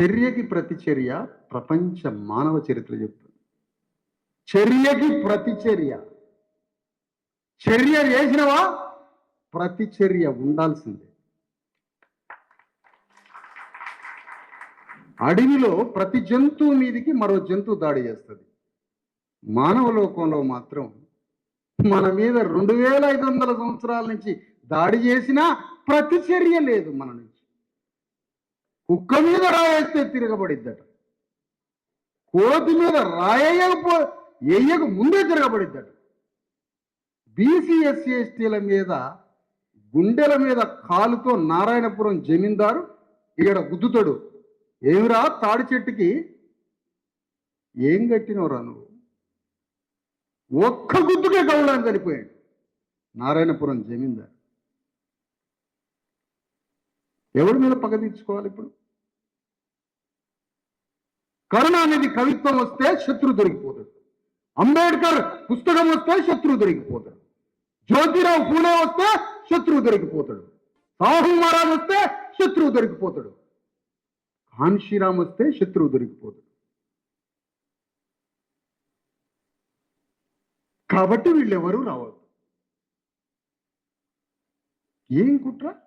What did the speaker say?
చర్యకి ప్రతిచర్య ప్రపంచ మానవ చరిత్ర చెప్తుంది. చర్యకి ప్రతిచర్య. చర్య చేసినవా? ప్రతిచర్య ఉండాల్సిందే. అడవిలో ప్రతి జంతువు మీదికి మరో జంతువు దాడి చేస్తుంది. మానవ లోకంలో మాత్రం మన మీద రెండు వేల ఐదు వందల సంవత్సరాల నుంచి దాడి చేసినా ప్రతిచర్య లేదు మన నుంచి కుక్క మీద రాయేస్తే తిరగబడిద్దట. కోతి మీద రాయకపో వేయక ముందే తిరగబడిద్దట. బీసీ ఎస్సీ ఎస్టీల మీద గుండెల మీద కాలుతో నారాయణపురం జమీందారు ఇక్కడ గుద్దుతాడు. ఏమిరా తాడి చెట్టుకి? ఏం కట్టినవరా నువ్వు? ఒక్క గుద్దుకే గౌళాన్ని చనిపోయాడు నారాయణపురం జమీందారు. ఎవరి మీద పగ తీర్చుకోవాలి ఇప్పుడు? అనేది కవిత్వం వస్తే శత్రు దొరికిపోతాడు. అంబేద్కర్ పుస్తకం వస్తే శత్రువు దొరికిపోతాడు. జ్యోతిరావు పూలే వస్తే శత్రువు దొరికిపోతాడు. సాహు మహారాజ్ వస్తే శత్రువు దొరికిపోతాడు. కాన్షీరామ్ వస్తే శత్రువు దొరికిపోతాడు. కాబట్టి వీళ్ళెవరూ రావద్దు. ఏం కుట్ర?